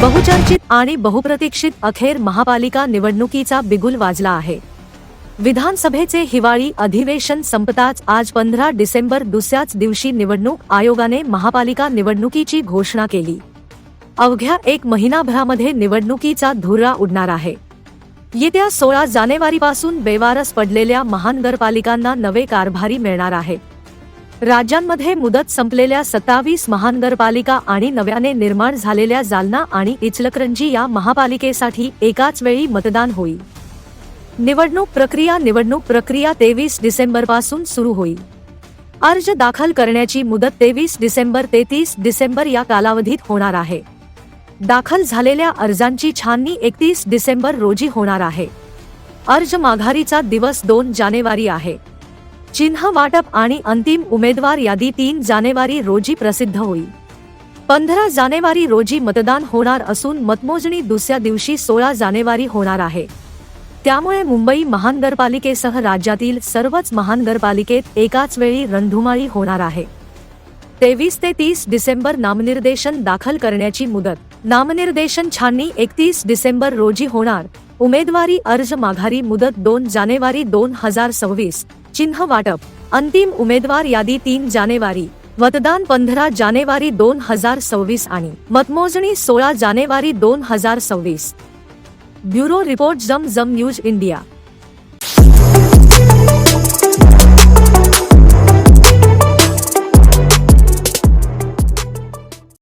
बहुचर्चित आणि बहुप्रतीक्षित अखेर महापालिका निवडणुकीचा बिगुल वाजला आहे. विधानसभेचे हिवाळी अधिवेशन संपताच आज पंधरा डिसेंबर दुसऱ्याच दिवशी निवडणूक आयोगाने महापालिका निवडणुकीची घोषणा केली. अवघ्या एक महिनाभरामध्ये निवडणुकीचा धुर्रा उडणार आहे. येत्या सोळा जानेवारीपासून बेवारस पडलेल्या महानगरपालिकांना नवे कारभारी मिळणार आहेत. राज्यांमध्ये मुदत संपलेल्या सत्तावीस महानगरपालिका आणि नव्याने निर्माण झालेल्या जालना आणि इचलकरंजी या महापालिकेसाठी एकाच वेळी मतदान होईल. निवडणूक प्रक्रिया निवडणूक प्रक्रिया तेवीस डिसेंबरपासून सुरू होईल. अर्ज दाखल करण्याची मुदत तेवीस डिसेंबर ते तीस डिसेंबर या कालावधीत होणार आहे. दाखल झालेल्या अर्जांची छाननी एकतीस डिसेंबर रोजी होणार आहे. अर्ज माघारीचा दिवस दोन जानेवारी आहे. चिन्ह वाटप आणि अंतिम उमेदवार यादी तीन जानेवारी रोजी प्रसिद्ध होईल. पंधरा जानेवारी रोजी मतदान होणार असून मतमोजणी दुसऱ्या दिवशी सोळा जानेवारी होणार आहे. त्यामुळे मुंबई महानगरपालिकेसह राज्यातील सर्वच महानगरपालिकेत एकाच वेळी रणधुमाळी होणार आहे. तेवीस ते तीस डिसेंबर नामनिर्देशन दाखल करण्याची मुदत. नामनिर्देशन छाननी एकतीस डिसेंबर रोजी होणार. उमेदवारी अर्ज माघारी मुदत दोन जानेवारी दोन हजार सव्वीस. चिन्ह वाटप. अंतिम उमेदवार यादी तीन जानेवारी. मतदान पंधरा जानेवारी दोन हजार सव्वीस आणि मतमोजणी सोळा जानेवारी दोन हजार सव्वीस. ब्युरो रिपोर्ट जम जम न्यूज इंडिया.